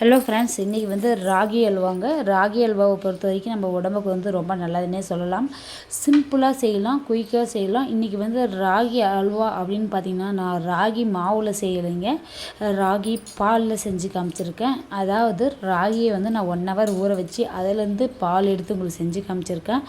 Hello friends இன்றைக்கி வந்து ராகி அல்வாங்க. ராகி அல்வாவை பொறுத்த வரைக்கும் நம்ம உடம்புக்கு வந்து ரொம்ப நல்லதுன்னே சொல்லலாம். சிம்பிளாக செய்யலாம் குயிக்காக செய்யலாம். இன்றைக்கி வந்து ராகி அல்வா அப்படின்னு பார்த்திங்கன்னா நான் ராகி மாவில் செய்யலைங்க. ராகி பாலில் செஞ்சு காமிச்சிருக்கேன். அதாவது ராகியை வந்து நான் ஒன் ஹவர் ஊற வச்சு அதிலேருந்து பால் எடுத்து உங்களுக்கு செஞ்சு காமிச்சிருக்கேன்.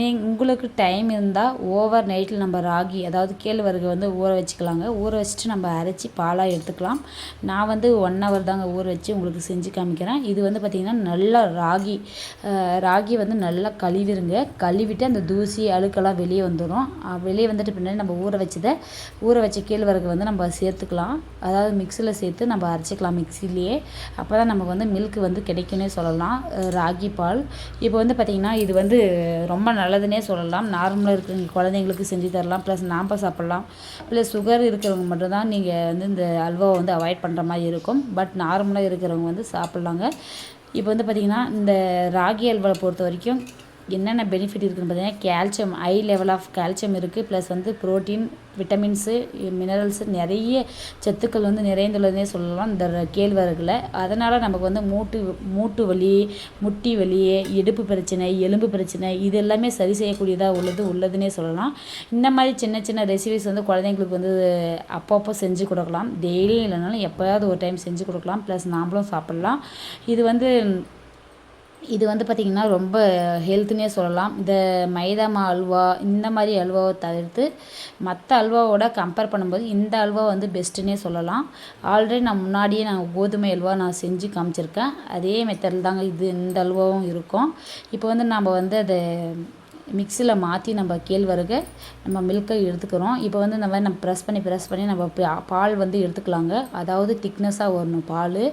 நீ உங்களுக்கு டைம் இருந்தால் ஓவர் நைட்டில் நம்ம ராகி அதாவது கேழ்வரகு வந்து ஊற வச்சுக்கலாங்க. ஊற வச்சுட்டு நம்ம அரைச்சி பாலாக எடுத்துக்கலாம். நான் வந்து ஒன் ஹவர் தாங்க ஊற வச்சு உங்களுக்கு செஞ்சு காமிக்கிறேன். இது வந்து பார்த்திங்கன்னா நல்லா ராகி ராகி வந்து நல்லா கழுவிடுங்க கழுவிட்டு அந்த தூசி அழுக்கெல்லாம் வெளியே வந்துடும் வெளியே வந்துட்டு பின்னாடி நம்ம ஊற வச்சதை ஊற வச்ச கேழ்வரகு வந்து நம்ம சேர்த்துக்கலாம். அதாவது மிக்சியில் சேர்த்து நம்ம அரைச்சிக்கலாம் மிக்சிலேயே அப்போ தான் நமக்கு வந்து மில்க் வந்து கிடைக்குன்னே சொல்லலாம். ராகி பால். இப்போ வந்து பார்த்திங்கன்னா இது வந்து ரொம்ப நல்லதுன்னே சொல்லலாம். நார்மலாக இருக்கிற குழந்தைங்களுக்கு செஞ்சு தரலாம். ப்ளஸ் நாம் சாப்பிட்லாம். ப்ளஸ் சுகர் இருக்கிறவங்க மட்டும்தான் நீங்கள் வந்து இந்த அல்வாவை வந்து அவாய்ட் பண்ணுற மாதிரி இருக்கும். பட் நார்மலாக இருக்கிற இருக்கிறவங்க வந்து சாப்பிட்லாங்க. இப்போ வந்து பார்த்திங்கன்னா இந்த ராகி அல்வாவை பொறுத்த வரைக்கும் என்னென்ன பெனிஃபிட் இருக்குதுன்னு பார்த்தீங்கன்னா calcium high level of calcium இருக்குது ப்ளஸ் வந்து ப்ரோட்டீன் விட்டமின்ஸு மினரல்ஸு நிறைய சத்துக்கள் வந்து நிறைந்துள்ளதுனே சொல்லலாம். இந்த கேழ்வரகுல. அதனால் நமக்கு வந்து மூட்டு மூட்டு வலி முட்டி வலி இடுப்பு பிரச்சனை எலும்பு பிரச்சனை இது எல்லாமே சரி செய்யக்கூடியதாக உள்ளது உள்ளதுன்னே சொல்லலாம். இந்த மாதிரி சின்ன சின்ன ரெசிபிஸ் வந்து குழந்தைங்களுக்கு வந்து அப்பப்போ செஞ்சு கொடுக்கலாம். டெய்லியும் இல்லைனாலும் எப்போயாவது ஒரு டைம் செஞ்சு கொடுக்கலாம். ப்ளஸ் நாம்ளும் சாப்பிட்லாம். இது வந்து இது வந்து பார்த்திங்கன்னா ரொம்ப ஹெல்த்துன்னே சொல்லலாம். இந்த மைதா மா அல்வா இந்த மாதிரி அல்வாவை தவிர்த்து மற்ற அல்வாவோட கம்பேர் பண்ணும்போது இந்த அல்வா வந்து பெஸ்ட்டுன்னே சொல்லலாம். ஆல்ரெடி நான் முன்னாடியே நான் கோதுமை அல்வா நான் செஞ்சு காமிச்சிருக்கேன். அதே மெத்தடில் தாங்க இது இந்த அல்வாவும் இருக்கும். இப்போ வந்து நம்ம வந்து அதை மிக்சியில் மாற்றி நம்ம கேழ்வரகு நம்ம மில்கை எடுத்துக்கிறோம். இப்போ வந்து நம்ம நம்ம ப்ரெஸ் பண்ணி ப்ரெஸ் பண்ணி நம்ம பால் வந்து எடுத்துக்கலாங்க. அதாவது திக்னஸாக வரணும் பால்.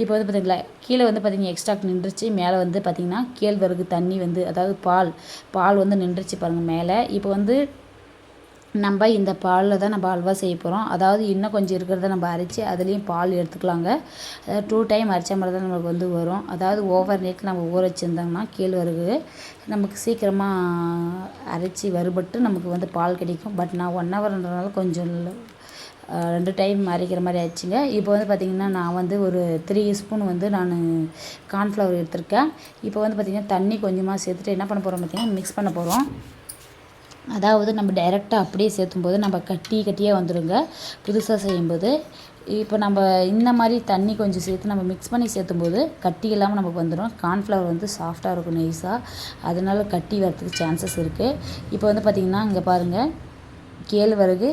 இப்போ வந்து பார்த்திங்களா கீழே வந்து பார்த்திங்கன்னா எக்ஸ்ட்ராக் நின்றுச்சு. மேலே வந்து பார்த்திங்கன்னா கேழ்வரகு தண்ணி வந்து அதாவது பால் பால் வந்து நின்றுச்சு பாருங்கள் மேலே. இப்போ வந்து நம்ம இந்த பாலில் தான் நம்ம அல்வா செய்ய போகிறோம் அதாவது இன்னும் கொஞ்சம் இருக்கிறத நம்ம அரைச்சி அதுலேயும் பால் எடுத்துக்கலாங்க. அதாவது டூ டைம் அரைச்ச மாதிரி தான் நமக்கு வந்து வரும். அதாவது ஓவர் நைட் நம்ம ஊற வச்சுருந்தோம்னா கேழ்வரகு. நமக்கு சீக்கிரமாக அரைச்சி வறுபட்டு நமக்கு வந்து பால் கிடைக்கும். பட் நான் ஒன் ஹவர்ன்றதுனால கொஞ்சம் ரெண்டு டைம் அரைக்கிற மாதிரி ஆச்சுங்க இப்போ வந்து பார்த்திங்கன்னா நான் வந்து ஒரு த்ரீ ஸ்பூன் வந்து நான் கார்ன்ஃப்ளவர் எடுத்திருக்கேன். இப்போ வந்து பார்த்திங்கன்னா தண்ணி கொஞ்சமாக சேர்த்துட்டு என்ன பண்ண போகிறோம் பார்த்திங்கன்னா மிக்ஸ் பண்ண போகிறோம் அதாவது நம்ம டைரெக்டாக அப்படியே சேர்த்தும்போது நம்ம கட்டி கட்டியாக வந்துடுங்க புதுசாக செய்யும்போது. இப்போ நம்ம இந்த மாதிரி தண்ணி கொஞ்சம் சேர்த்து நம்ம மிக்ஸ் பண்ணி சேர்த்தும்போது கட்டி இல்லாமல் நமக்கு வந்துடும் கார்ன்ஃப்ளவர் வந்து சாஃப்டாக இருக்கும் நைஸாக அதனால் கட்டி வரத்துக்கு சான்சஸ் இருக்குது இப்போ வந்து பார்த்திங்கன்னா இங்கே பாருங்கள் கேழ்வரகு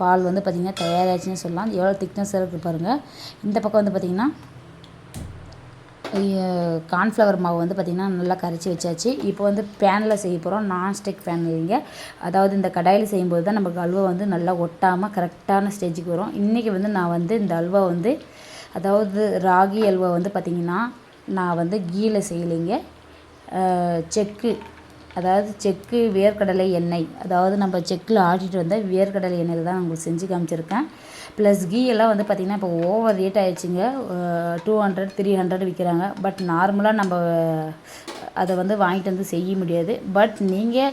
பால் வந்து பார்த்திங்கன்னா தயாராகிடுச்சுன்னு சொல்லலாம். எவ்வளோ திக்னஸ் இருக்குது பாருங்கள் இந்த பக்கம் வந்து பார்த்திங்கன்னா கார்ன்ஃப்ளவர் மாவு வந்து பார்த்திங்கன்னா நல்லா கரைச்சி வச்சாச்சு. இப்போ வந்து பேனில் செய்ய போகிறோம் நான்ஸ்டிக் ஃபேன் இல்லைங்க அதாவது இந்த கடாயில் செய்யும்போது தான் நமக்கு அல்வா வந்து நல்லா ஒட்டாமல் கரெக்டான ஸ்டேஜுக்கு வரும். இன்றைக்கி வந்து நான் வந்து இந்த அல்வா வந்து அதாவது ராகி அல்வா வந்து பார்த்திங்கன்னா நான் வந்து கீயில் செய்யலைங்க. செக்கு அதாவது செக்கு வேர்க்கடலை எண்ணெய். அதாவது நம்ம செக்கில் ஆட்டிட்டு வந்த வேர்க்கடலை எண்ணெயில் தான் உங்களுக்கு செஞ்சு காமிச்சிருக்கேன். ப்ளஸ் கீ எல்லாம் வந்து பார்த்திங்கன்னா இப்போ ஓவர் ரேட் ஆகிடுச்சிங்க டூ ஹண்ட்ரட் த்ரீ ஹண்ட்ரட் விற்கிறாங்க பட் நார்மலாக நம்ம அதை வந்து வாங்கிட்டு வந்து செய்ய முடியாது. பட் நீங்கள்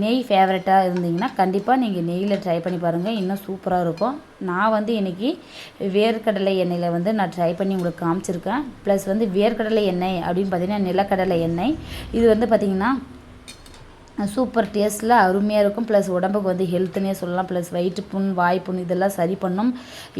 நெய் ஃபேவரட்டாக இருந்தீங்கன்னா கண்டிப்பாக நீங்கள் நெய்யில் ட்ரை பண்ணி பாருங்கள் இன்னும் சூப்பராக இருக்கும். நான் வந்து இன்றைக்கி வேர்க்கடலை எண்ணெயில் வந்து நான் ட்ரை பண்ணி உங்களுக்கு காமிச்சிருக்கேன். ப்ளஸ் வந்து வேர்க்கடலை எண்ணெய் அப்படின்னு பார்த்தீங்கன்னா நிலக்கடலை எண்ணெய். இது வந்து பார்த்திங்கன்னா சூப்பர் டேஸ்ட்டில் அருமையாக இருக்கும். ப்ளஸ் உடம்புக்கு வந்து ஹெல்த்துனே சொல்லலாம். ப்ளஸ் வயிற்று புண் வாய் புண் இதெல்லாம் சரி பண்ணும்.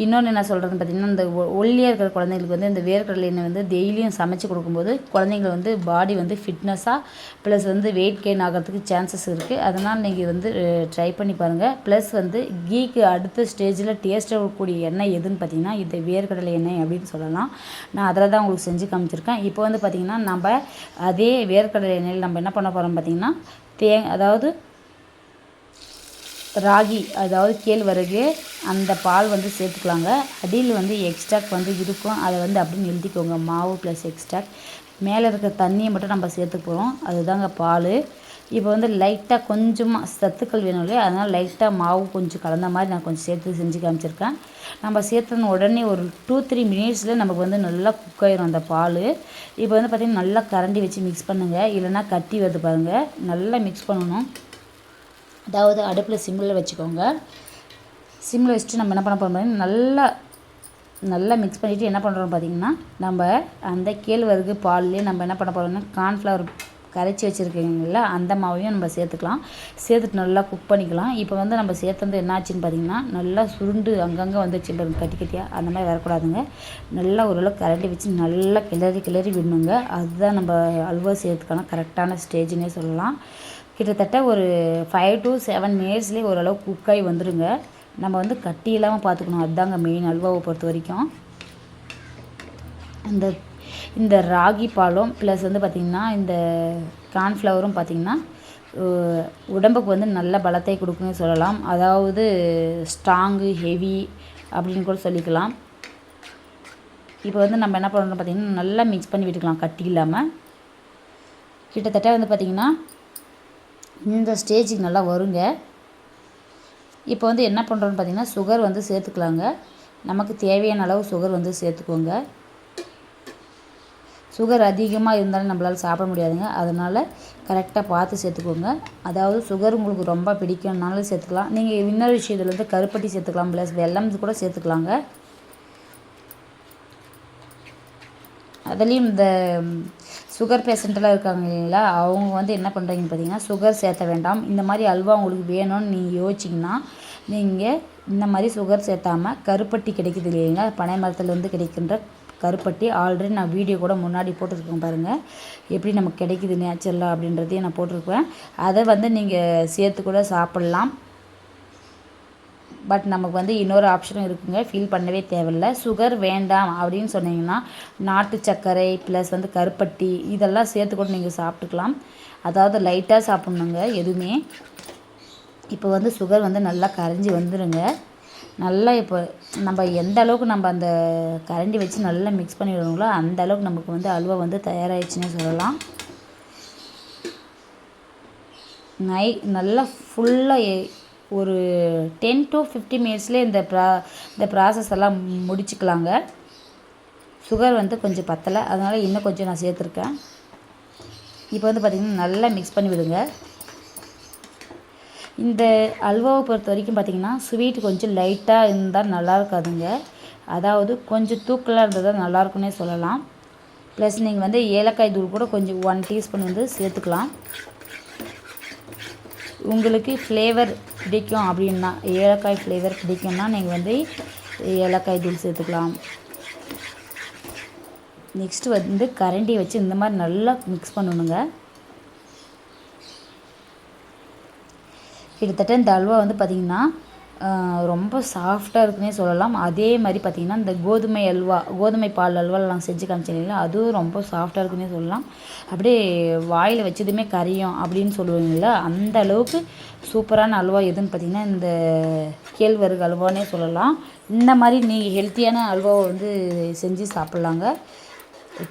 இன்னொன்று என்ன சொல்கிறதுன்னு பார்த்திங்கன்னா இந்த ஒல்லியாக இருக்கிற குழந்தைங்களுக்கு வந்து இந்த வேர்க்கடலை எண்ணெய் வந்து டெய்லியும் சமைச்சு கொடுக்கும்போது குழந்தைங்க வந்து பாடி வந்து ஃபிட்னஸாக ப்ளஸ் வந்து வெயிட் கெயின் ஆகிறதுக்கு சான்சஸ் இருக்குது அதனால் நீங்கள் வந்து ட்ரை பண்ணி பாருங்கள் ப்ளஸ் வந்து கீக்கு அடுத்த ஸ்டேஜில் டேஸ்ட்டாக கூடிய எண்ணெய் எதுன்னு பார்த்தீங்கன்னா இந்த வேர்க்கடலை எண்ணெய் அப்படின்னு சொல்லலாம். நான் அதில் தான் உங்களுக்கு செஞ்சு காமிச்சிருக்கேன். இப்போ வந்து பார்த்திங்கன்னா நம்ம அதே வேர்க்கடலை எண்ணெயில் நம்ம என்ன பண்ண போகிறோம் பார்த்திங்கன்னா தே அதாவது ராகி அதாவது கேழ்வரகு அந்த பால் வந்து சேர்த்துக்கலாங்க. அடியில் வந்து எக்ஸ்ட்ராக் வந்து இருக்கும். அதை வந்து அப்படின்னு எழுதிக்கோங்க மாவு ப்ளஸ் எக்ஸ்ட்ராக் மேலே இருக்கிற தண்ணியை மட்டும் நம்ம சேர்த்துக்க போகிறோம் அதுதாங்க பால். இப்போ வந்து லைட்டாக கொஞ்சமாக சத்துக்கள் வேணும் இல்லையா? அதனால் லைட்டாக மாவு கொஞ்சம் கலந்த மாதிரி நான் கொஞ்சம் சேர்த்து செஞ்சு காமிச்சிருக்கேன். நம்ம சேர்த்தன உடனே ஒரு டூ த்ரீ மினிட்ஸில் நமக்கு வந்து நல்லா குக் ஆயிரும் அந்த பால். இப்போ வந்து பார்த்திங்கன்னா நல்லா கரண்டி வச்சு மிக்ஸ் பண்ணுங்கள் இல்லைனா கட்டி வருது பாருங்கள் நல்லா மிக்ஸ் பண்ணணும். அதாவது அடுப்பில் சிம்மில் வச்சுக்கோங்க. சிம்மில் வச்சுட்டு நம்ம என்ன பண்ண போகிறோம் நல்லா நல்லா மிக்ஸ் பண்ணிவிட்டு என்ன பண்ணுறோம் பார்த்திங்கன்னா நம்ம அந்த கேழ்வரகு பால்லேயே நம்ம என்ன பண்ண போகிறோம்னா கார்ன்ஃப்ளவர் கரைச்சி வச்சுருக்கீங்கள அந்த மாவையும் நம்ம சேர்த்துக்கலாம். சேர்த்துட்டு நல்லா குக் பண்ணிக்கலாம். இப்போ வந்து நம்ம சேர்த்தது என்னாச்சுன்னு பார்த்தீங்கன்னா நல்லா சுருண்டு அங்கங்கே வந்துச்சு பாருங்க கட்டி கட்டியாக அந்த மாதிரி வரக்கூடாதுங்க. நல்லா ஓரளவுக்கு கரண்டி வச்சு நல்லா கிளறி கிளறி விடணுங்க. அதுதான் நம்ம அல்வா சேர்த்துக்கலாம் கரெக்டான ஸ்டேஜ்னே சொல்லலாம். கிட்டத்தட்ட ஒரு ஃபைவ் டு செவன் மினிட்ஸ்லேயே ஓரளவுக்கு குக்காகி வந்துடுங்க நம்ம வந்து கட்டி இல்லாமல் பார்த்துக்கணும் அதுதாங்க மெயின் அல்வாவை பொறுத்த வரைக்கும். அந்த இந்த ராகி பாலும் ப்ளஸ் வந்து பார்த்திங்கன்னா இந்த கார்ன்ஃப்ளவரும் பார்த்திங்கன்னா உடம்புக்கு வந்து நல்ல பலத்தை கொடுக்குன்னு சொல்லலாம். அதாவது ஸ்ட்ராங்கு ஹெவி அப்படின்னு கூட சொல்லிக்கலாம். இப்போ வந்து நம்ம என்ன பண்ணுறோம் பார்த்திங்கன்னா நல்லா மிக்ஸ் பண்ணி விட்டுக்கலாம் கட்டி இல்லாமல் கிட்டத்தட்ட வந்து பார்த்திங்கன்னா இந்த ஸ்டேஜுக்கு நல்லா வருங்க. இப்போ வந்து என்ன பண்ணுறோன்னு பார்த்திங்கன்னா சுகர் வந்து சேர்த்துக்கலாங்க. நமக்கு தேவையான அளவு சுகர் வந்து சேர்த்துக்கோங்க. சுகர் அதிகமாக இருந்தாலும் நம்மளால் சாப்பிட முடியாதுங்க. அதனால் கரெக்டாக பார்த்து சேர்த்துக்கோங்க. அதாவது சுகர் உங்களுக்கு ரொம்ப பிடிக்கும்னாலும் சேர்த்துக்கலாம். நீங்கள் இன்னொரு விஷயத்தில் வந்து கருப்பட்டி சேர்த்துக்கலாம் ப்ளஸ் வெள்ளம் கூட சேர்த்துக்கலாங்க. அதுலேயும் இந்த சுகர் பேஷண்ட்டெல்லாம் இருக்காங்க இல்லைங்களா? அவங்க வந்து என்ன பண்ணுறீங்கன்னு பார்த்தீங்கன்னா சுகர் சேர்த்த வேண்டாம். இந்த மாதிரி அல்வா உங்களுக்கு வேணும்னு நீங்கள் யோசிச்சிங்கன்னா நீங்கள் இந்த மாதிரி சுகர் சேர்த்தாமல் கருப்பட்டி கிடைக்குது இல்லைங்களா? பனை மரத்துலேருந்து கிடைக்கின்ற கருப்பட்டி. ஆல்ரெடி நான் வீடியோ கூட முன்னாடி போட்டிருக்கேன் பாருங்கள் எப்படி நமக்கு கிடைக்குது நேச்சுரலாக அப்படின்றதையும் நான் போட்டிருப்பேன். அதை வந்து நீங்கள் சேர்த்து கூட சாப்பிட்லாம். பட் நமக்கு வந்து இன்னொரு ஆப்ஷனும் இருக்குங்க. ஃபீல் பண்ணவே தேவையில்ல. சுகர் வேண்டாம் அப்படின்னு சொன்னீங்கன்னா நாட்டு சர்க்கரை ப்ளஸ் வந்து கருப்பட்டி இதெல்லாம் சேர்த்து கூட நீங்கள் சாப்பிட்டுக்கலாம். அதாவது லைட்டாக சாப்பிட்ணுங்க எதுவுமே. இப்போ வந்து சுகர் வந்து நல்லா கரைஞ்சி வந்துடுங்க நல்லா இப்போ நம்ம எந்த அளவுக்கு நம்ம அந்த கரண்டி வச்சு நல்லா மிக்ஸ் பண்ணி விடுவோங்களோ அந்த அளவுக்கு நமக்கு வந்து அல்வா வந்து தயாராகிடுச்சுன்னே சொல்லலாம். நை நல்லா ஃபுல்லாக ஒரு டென் டு ஃபிஃப்டி மினிட்ஸ்லேயே இந்த ப்ரா இந்த ப்ராசஸ் எல்லாம் முடிச்சுக்கலாங்க. சுகர் வந்து கொஞ்சம் பத்தலை அதனால் இன்னும் கொஞ்சம் நான் சேர்த்துருக்கேன். இப்போ வந்து பார்த்திங்கன்னா நல்லா மிக்ஸ் பண்ணி விடுங்க. இந்த அல்வாவை பொறுத்த வரைக்கும் பார்த்திங்கன்னா ஸ்வீட் கொஞ்சம் லைட்டாக இருந்தால் நல்லா இருக்காதுங்க. அதாவது கொஞ்சம் தூக்கலாக இருந்தால் தான் நல்லாயிருக்குன்னே சொல்லலாம். ப்ளஸ் நீங்கள் வந்து ஏலக்காய் தூள் கூட கொஞ்சம் ஒன் டீஸ்பூன் வந்து சேர்த்துக்கலாம். உங்களுக்கு ஃப்ளேவர் பிடிக்கும் அப்படின்னா ஏலக்காய் ஃப்ளேவர் பிடிக்கும்னா நீங்கள் வந்து ஏலக்காய் தூள் சேர்த்துக்கலாம். நெக்ஸ்ட்டு வந்து கரண்டி வச்சு இந்த மாதிரி நல்லா மிக்ஸ் பண்ணணுங்க. கிட்டத்தட்ட இந்த அல்வா வந்து பார்த்திங்கன்னா ரொம்ப சாஃப்டாக இருக்குன்னே சொல்லலாம். அதே மாதிரி பார்த்திங்கன்னா இந்த கோதுமை அல்வா கோதுமை பால் அல்வாலாம் செஞ்சு காமிச்சேன் அதுவும் ரொம்ப சாஃப்டாக இருக்குன்னே சொல்லலாம். அப்படியே வாயில் வச்சதுமே கரையும் அப்படின்னு சொல்லுவீங்களா அந்த அளவுக்கு சூப்பரான அல்வா எதுன்னு பார்த்திங்கன்னா இந்த கேழ்வரகு அல்வானே சொல்லலாம். இந்த மாதிரி நீங்கள் ஹெல்த்தியான அல்வாவை வந்து செஞ்சு சாப்பிட்லாங்க.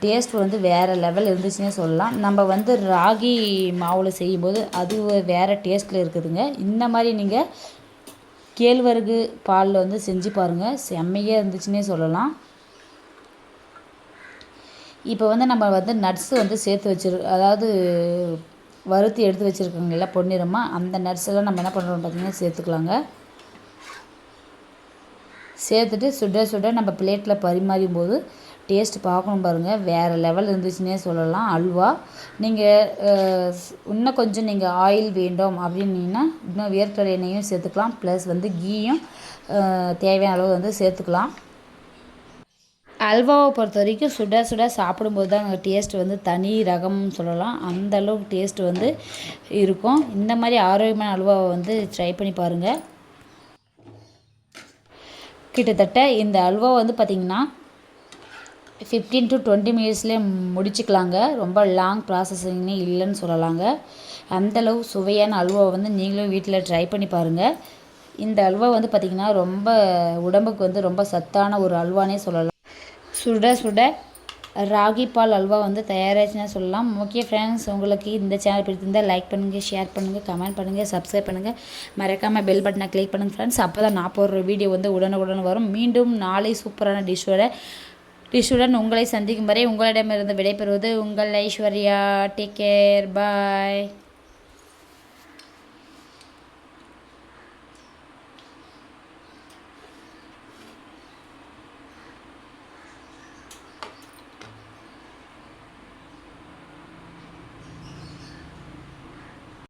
டேஸ்ட் வந்து வேறு லெவல் இருந்துச்சுன்னே சொல்லலாம். நம்ம வந்து ராகி மாவில் செய்யும்போது அது வேறு டேஸ்ட்டில் இருக்குதுங்க. இந்த மாதிரி நீங்கள் கேழ்வரகு பாலில் வந்து செஞ்சு பாருங்கள் செம்மையாக இருந்துச்சுன்னே சொல்லலாம். இப்போ வந்து நம்ம வந்து நட்ஸு வந்து சேர்த்து வச்சிரு அதாவது வறுத்து எடுத்து வச்சுருக்கோங்கள பொன்னிறமாக அந்த நட்ஸ் எல்லாம் நம்ம என்ன பண்ணுறோம் பார்த்திங்கன்னா சேர்த்துக்கலாங்க. சேர்த்துட்டு சுட சுட நம்ம பிளேட்டில் பரிமாறும் போது டேஸ்ட் பார்க்கணும் பாருங்கள் வேறு லெவல் இருந்துச்சுன்னே சொல்லலாம். அல்வா நீங்கள் இன்னும் கொஞ்சம் நீங்கள் ஆயில் வேண்டும் அப்படின்னீங்கன்னா இன்னும் வேர்க்கடலை எண்ணெயும் சேர்த்துக்கலாம். ப்ளஸ் வந்து கீயும் தேவையான அளவு வந்து சேர்த்துக்கலாம். அல்வாவை பொறுத்த வரைக்கும் சுட சுட சாப்பிடும்போது தான் டேஸ்ட் வந்து தனி ரகம்னு சொல்லலாம். அந்த அளவுக்கு டேஸ்ட் வந்து இருக்கும். இந்த மாதிரி ஆரோக்கியமான அல்வாவை வந்து ட்ரை பண்ணி பாருங்கள் கிட்டத்தட்ட இந்த அல்வா வந்து பார்த்திங்கன்னா ஃபிஃப்டீன் டு டுவெண்ட்டி மினிட்ஸ்லேயே முடிச்சுக்கலாங்க. ரொம்ப லாங் ப்ராசஸிங்னே இல்லைன்னு சொல்லலாங்க. அந்தளவு சுவையான அல்வாவை வந்து நீங்களும் வீட்டில் ட்ரை பண்ணி பாருங்கள் இந்த அல்வா வந்து பார்த்திங்கன்னா ரொம்ப உடம்புக்கு வந்து ரொம்ப சத்தான ஒரு அல்வானே சொல்லலாம். சுட சுட ராகி பால் அல்வா வந்து தயாராச்சுன்னா சொல்லலாம். ஓகே ஃப்ரெண்ட்ஸ் உங்களுக்கு இந்த சேனல் பிடித்திருந்தால் லைக் பண்ணுங்கள் ஷேர் பண்ணுங்கள் கமெண்ட் பண்ணுங்கள் சப்ஸ்கிரைப் பண்ணுங்கள் மறக்காமல் பெல் பட்டனை கிளிக் பண்ணுங்கள் ஃப்ரெண்ட்ஸ் அப்போ தான் நான் போடுற வீடியோ வந்து உடனுக்குடன் வரும். மீண்டும் நாளை சூப்பரான டிஷ்ஷோட டிஷுடன் உங்களை சந்திக்கும் வரை உங்களிடமிருந்து விடைபெறுவது உங்கள் ஐஸ்வர்யா. Take care bye